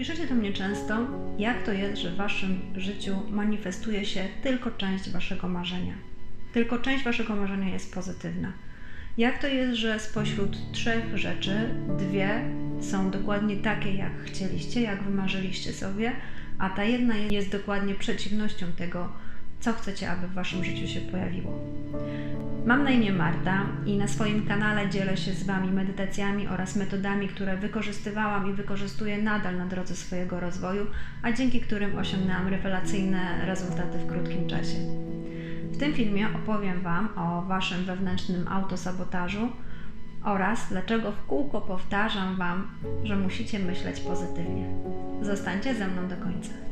Piszecie do mnie często, jak to jest, że w waszym życiu manifestuje się tylko część waszego marzenia. Tylko część waszego marzenia jest pozytywna. Jak to jest, że spośród trzech rzeczy dwie są dokładnie takie, jak chcieliście, jak wymarzyliście sobie, a ta jedna jest dokładnie przeciwnością tego, co chcecie, aby w waszym życiu się pojawiło. Mam na imię Marta i na swoim kanale dzielę się z Wami medytacjami oraz metodami, które wykorzystywałam i wykorzystuję nadal na drodze swojego rozwoju, a dzięki którym osiągnęłam rewelacyjne rezultaty w krótkim czasie. W tym filmie opowiem Wam o Waszym wewnętrznym autosabotażu oraz dlaczego w kółko powtarzam Wam, że musicie myśleć pozytywnie. Zostańcie ze mną do końca.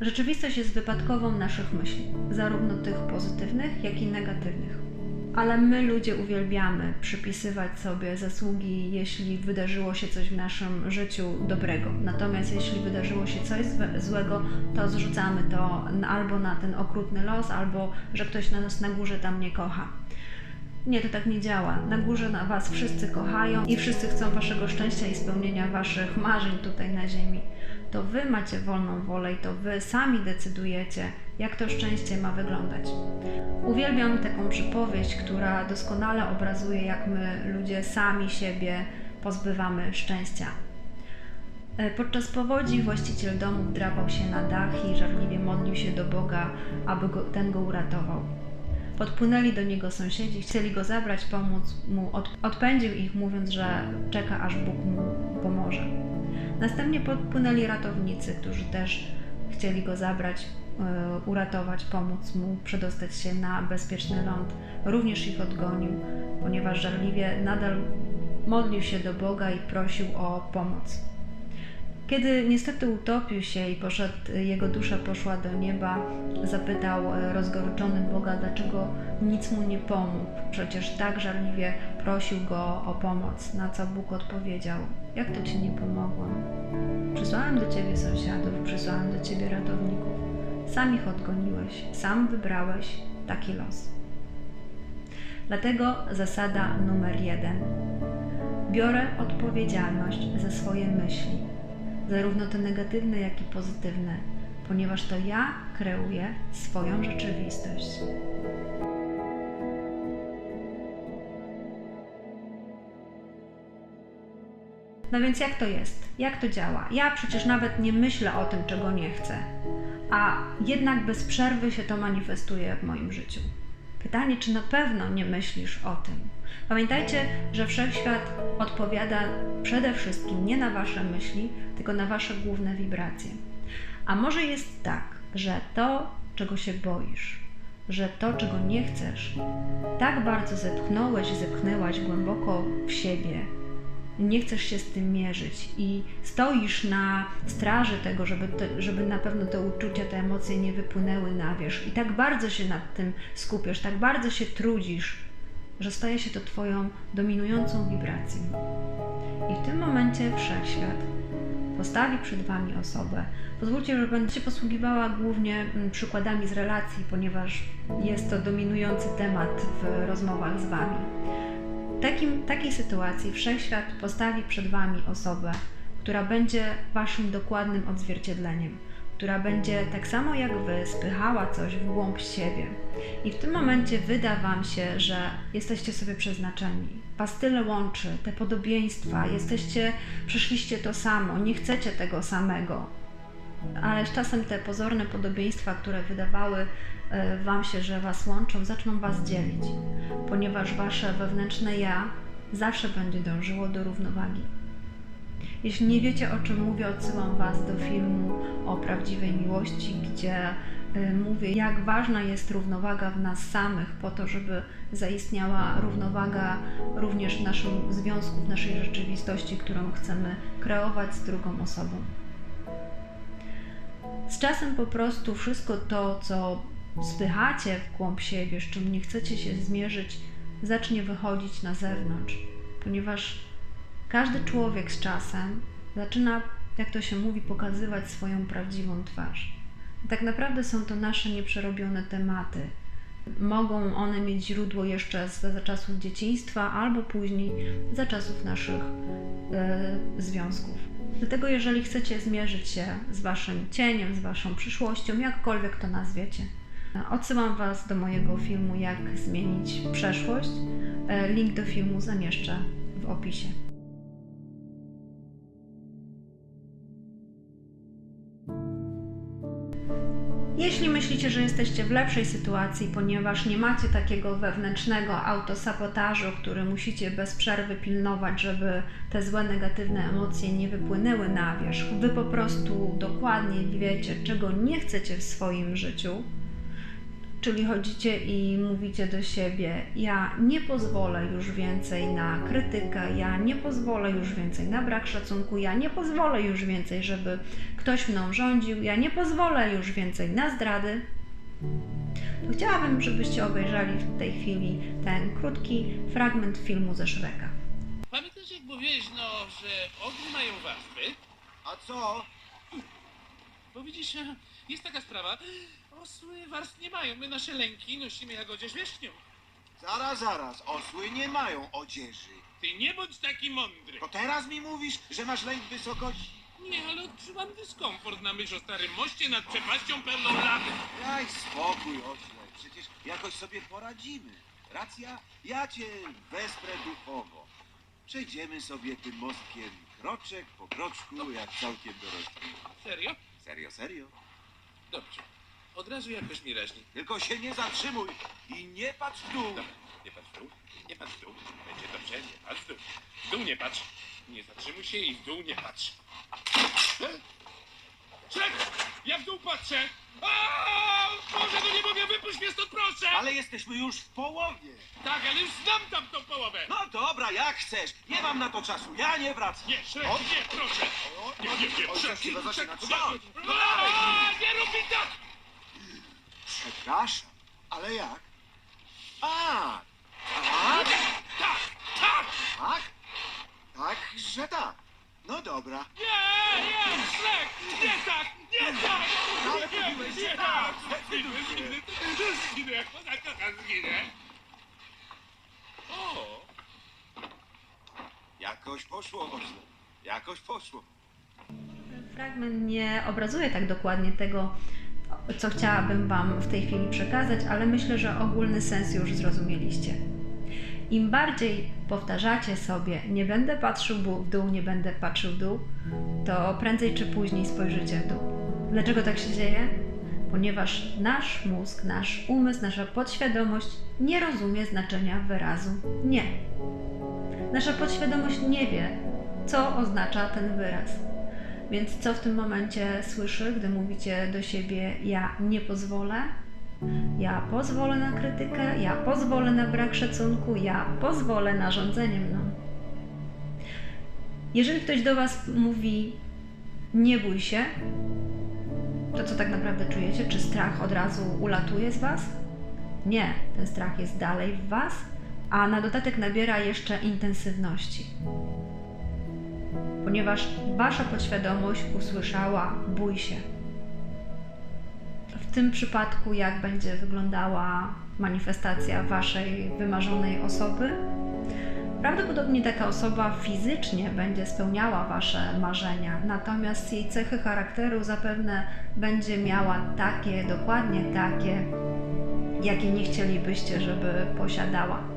Rzeczywistość jest wypadkową naszych myśli, zarówno tych pozytywnych, jak i negatywnych. Ale my, ludzie, uwielbiamy przypisywać sobie zasługi, jeśli wydarzyło się coś w naszym życiu dobrego. Natomiast jeśli wydarzyło się coś złego, to zrzucamy to albo na ten okrutny los, albo że ktoś nas na górze tam nie kocha. Nie, to tak nie działa. Na górze na Was wszyscy kochają i wszyscy chcą Waszego szczęścia i spełnienia Waszych marzeń tutaj na Ziemi. To Wy macie wolną wolę i to Wy sami decydujecie, jak to szczęście ma wyglądać. Uwielbiam taką przypowieść, która doskonale obrazuje, jak my ludzie sami siebie pozbywamy szczęścia. E, podczas powodzi właściciel domu wdrapał się na dach i żarliwie modlił się do Boga, aby go, ten go uratował. Podpłynęli do niego sąsiedzi, chcieli go zabrać, pomóc mu. Odpędził ich, mówiąc, że czeka, aż Bóg mu pomoże. Następnie podpłynęli ratownicy, którzy też chcieli go zabrać, e, uratować, pomóc mu przedostać się na bezpieczny ląd. Również ich odgonił, ponieważ żarliwie nadal modlił się do Boga i prosił o pomoc. Kiedy niestety utopił się i poszedł, jego dusza poszła do nieba, zapytał e, rozgoryczony Boga, dlaczego nic mu nie pomógł. Przecież tak żarliwie prosił go o pomoc, na co Bóg odpowiedział: Jak to ci nie pomogłam? Przysłałem do ciebie sąsiadów, przysłałem do ciebie ratowników. Sam ich odgoniłeś, sam wybrałeś taki los. Dlatego zasada numer jeden. Biorę odpowiedzialność za swoje myśli zarówno te negatywne, jak i pozytywne, ponieważ to ja kreuję swoją rzeczywistość. No więc jak to jest? Jak to działa? Ja przecież nawet nie myślę o tym, czego nie chcę, a jednak bez przerwy się to manifestuje w moim życiu. Pytanie, czy na pewno nie myślisz o tym? Pamiętajcie, że wszechświat odpowiada przede wszystkim nie na wasze myśli, tylko na wasze główne wibracje. A może jest tak, że to, czego się boisz, że to, czego nie chcesz, tak bardzo zepchnąłeś, zepchnęłaś głęboko w siebie, nie chcesz się z tym mierzyć i stoisz na straży tego, żeby, te, żeby na pewno te uczucia, te emocje nie wypłynęły na wierzch i tak bardzo się nad tym skupiasz, tak bardzo się trudzisz, że staje się to Twoją dominującą wibracją. I w tym momencie wszechświat postawi przed Wami osobę. Pozwólcie, że będę się posługiwała głównie mm, przykładami z relacji, ponieważ jest to dominujący temat w rozmowach z Wami. Takim, takiej sytuacji wszechświat postawi przed Wami osobę, która będzie Waszym dokładnym odzwierciedleniem która będzie tak samo jak Wy spychała coś w głąb siebie. I w tym momencie wyda Wam się, że jesteście sobie przeznaczeni. Was tyle łączy, te podobieństwa, jesteście, przeszliście to samo, nie chcecie tego samego. Ale z czasem te pozorne podobieństwa, które wydawały e, Wam się, że Was łączą, zaczną Was dzielić, ponieważ Wasze wewnętrzne ja zawsze będzie dążyło do równowagi. Jeśli nie wiecie o czym mówię, odsyłam Was do filmu o prawdziwej miłości, gdzie y, mówię, jak ważna jest równowaga w nas samych, po to, żeby zaistniała równowaga również w naszym związku, w naszej rzeczywistości, którą chcemy kreować z drugą osobą. Z czasem po prostu wszystko to, co spychacie w głąb siebie, z czym nie chcecie się zmierzyć, zacznie wychodzić na zewnątrz, ponieważ każdy człowiek z czasem zaczyna, jak to się mówi, pokazywać swoją prawdziwą twarz. Tak naprawdę są to nasze nieprzerobione tematy, Mogą one mieć źródło jeszcze za czasów dzieciństwa, albo później za czasów naszych e, związków. Dlatego, jeżeli chcecie zmierzyć się z waszym cieniem, z waszą przyszłością, jakkolwiek to nazwiecie, odsyłam was do mojego filmu Jak zmienić przeszłość. E, Link do filmu zamieszczę w opisie. Jeśli myślicie, że jesteście w lepszej sytuacji, ponieważ nie macie takiego wewnętrznego autosabotażu, który musicie bez przerwy pilnować, żeby te złe, negatywne emocje nie wypłynęły na wierzch, wy po prostu dokładnie wiecie, czego nie chcecie w swoim życiu, czyli chodzicie i mówicie do siebie: Ja nie pozwolę już więcej na krytykę, ja nie pozwolę już więcej na brak szacunku, ja nie pozwolę już więcej, żeby ktoś mną rządził, ja nie pozwolę już więcej na zdrady. To chciałabym, żebyście obejrzeli w tej chwili ten krótki fragment filmu ze Szreka. Pamiętasz jak mówiłeś, no, że ogry mają warstwy? A co? Bo widzisz, jest taka sprawa, osły warstw nie mają, my nasze lęki nosimy jak odzież wierzchnią. Zaraz, zaraz. Osły nie mają odzieży. Ty nie bądź taki mądry. To teraz mi mówisz, że masz lęk wysokości? Nie, ale odczuwam dyskomfort na myśl o starym moście nad przepaścią pełną lady. Daj spokój, ośle. Przecież jakoś sobie poradzimy. Racja? Ja cię wesprę duchowo. Przejdziemy sobie tym mostkiem kroczek po kroczku, jak całkiem dorośli. Serio? Serio, serio. Dobrze. Od razu jakoś mi raźniej. Tylko się nie zatrzymuj i nie patrz w dół. Dobra, nie patrz w dół, nie patrz w dół. Będzie dobrze, nie patrz w dół. W dół nie patrz. Nie zatrzymuj się i w dół nie patrz. Czek! Ja w dół patrzę! Aaaa! Boże, no nie mogę, wypuść mnie stąd, proszę! Ale jesteśmy już w połowie. Tak, ale już znam tamtą połowę! No dobra, jak chcesz. Nie mam na to czasu. Ja nie wracam. Nie, Szrek, O. nie, proszę! O, Nie, nie, nie, Oj, Szrek, chyba zaczyna Szrek, trząść. Aaaa, Nie rób mi tak! Przepraszam, ale jak? A, tak, Tak, tak! tak, tak, że tak. No dobra. Nie, nie, Szrek! Nie tak, nie tak! No, ale Nie, mówiłeś, nie że tak! tak. Zginę, zginę, zginę, jak ona kocha, zginę! O! Jakoś poszło, ośle. Jakoś poszło. Fragment nie obrazuje tak dokładnie tego, co chciałabym Wam w tej chwili przekazać, ale myślę, że ogólny sens już zrozumieliście. Im bardziej powtarzacie sobie, nie będę patrzył w dół, nie będę patrzył w dół, to prędzej czy później spojrzycie w dół. Dlaczego tak się dzieje? Ponieważ nasz mózg, nasz umysł, nasza podświadomość nie rozumie znaczenia wyrazu nie. Nasza podświadomość nie wie, co oznacza ten wyraz. Więc co w tym momencie słyszy, gdy mówicie do siebie: Ja nie pozwolę, ja pozwolę na krytykę, ja pozwolę na brak szacunku, ja pozwolę na rządzenie mną. Jeżeli ktoś do Was mówi: Nie bój się, to co tak naprawdę czujecie? Czy strach od razu ulatuje z Was? Nie, ten strach jest dalej w Was, a na dodatek nabiera jeszcze intensywności ponieważ wasza podświadomość usłyszała bój się. W tym przypadku, jak będzie wyglądała manifestacja waszej wymarzonej osoby, prawdopodobnie taka osoba fizycznie będzie spełniała wasze marzenia, natomiast jej cechy charakteru zapewne będzie miała takie, dokładnie takie, jakie nie chcielibyście, żeby posiadała.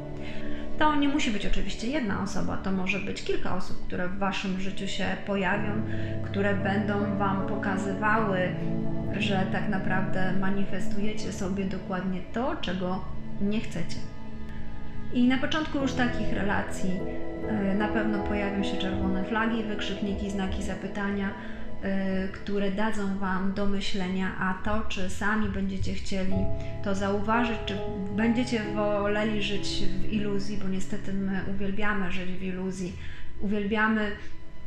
To nie musi być oczywiście jedna osoba, to może być kilka osób, które w Waszym życiu się pojawią, które będą Wam pokazywały, że tak naprawdę manifestujecie sobie dokładnie to, czego nie chcecie. I na początku już takich relacji y, na pewno pojawią się czerwone flagi, wykrzykniki, znaki zapytania, które dadzą Wam do myślenia, a to, czy sami będziecie chcieli to zauważyć, czy będziecie woleli żyć w iluzji, bo niestety my uwielbiamy żyć w iluzji, uwielbiamy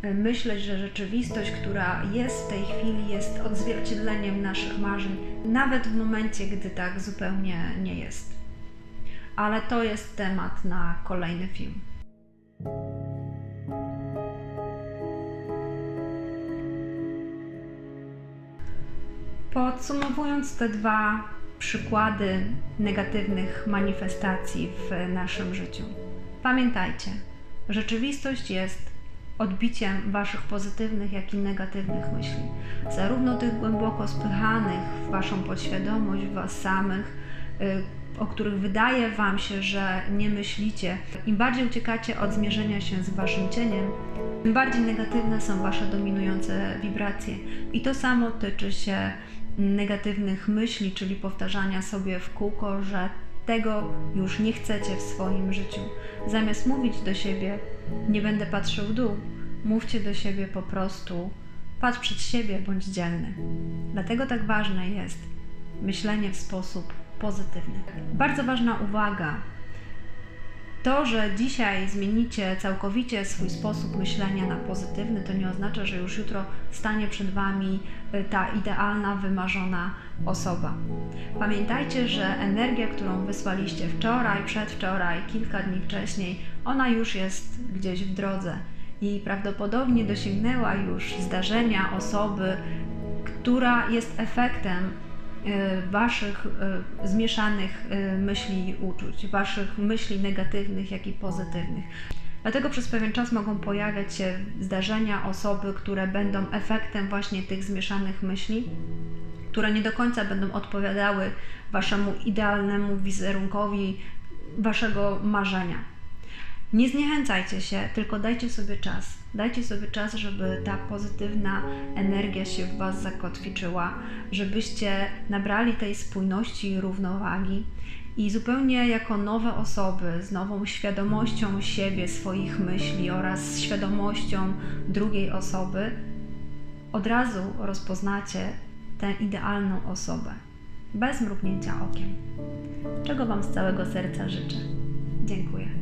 y, myśleć, że rzeczywistość, która jest w tej chwili, jest odzwierciedleniem naszych marzeń, nawet w momencie, gdy tak zupełnie nie jest. Ale to jest temat na kolejny film. Podsumowując te dwa przykłady negatywnych manifestacji w naszym życiu. Pamiętajcie, rzeczywistość jest odbiciem Waszych pozytywnych, jak i negatywnych myśli. Zarówno tych głęboko spychanych w Waszą podświadomość, w Was samych, y, o których wydaje Wam się, że nie myślicie. Im bardziej uciekacie od zmierzenia się z Waszym cieniem, tym bardziej negatywne są Wasze dominujące wibracje. I to samo tyczy się negatywnych myśli, czyli powtarzania sobie w kółko, że tego już nie chcecie w swoim życiu. Zamiast mówić do siebie, nie będę patrzył w dół, mówcie do siebie po prostu, patrz przed siebie, bądź dzielny. Dlatego tak ważne jest myślenie w sposób pozytywny. Bardzo ważna uwaga. To, że dzisiaj zmienicie całkowicie swój sposób myślenia na pozytywny, to nie oznacza, że już jutro stanie przed Wami y, ta idealna, wymarzona osoba. Pamiętajcie, że energia, którą wysłaliście wczoraj, przedwczoraj, kilka dni wcześniej, ona już jest gdzieś w drodze i prawdopodobnie dosięgnęła już zdarzenia, osoby, która jest efektem Waszych y, zmieszanych y, myśli i uczuć, Waszych myśli negatywnych, jak i pozytywnych. Dlatego przez pewien czas mogą pojawiać się zdarzenia, osoby, które będą efektem właśnie tych zmieszanych myśli, które nie do końca będą odpowiadały Waszemu idealnemu wizerunkowi, Waszego marzenia. Nie zniechęcajcie się, tylko dajcie sobie czas. Dajcie sobie czas, żeby ta pozytywna energia się w Was zakotwiczyła, żebyście nabrali tej spójności i równowagi i zupełnie jako nowe osoby, z nową świadomością siebie, swoich myśli oraz świadomością drugiej osoby, od razu rozpoznacie tę idealną osobę, bez mrugnięcia okiem. Czego Wam z całego serca życzę. Dziękuję.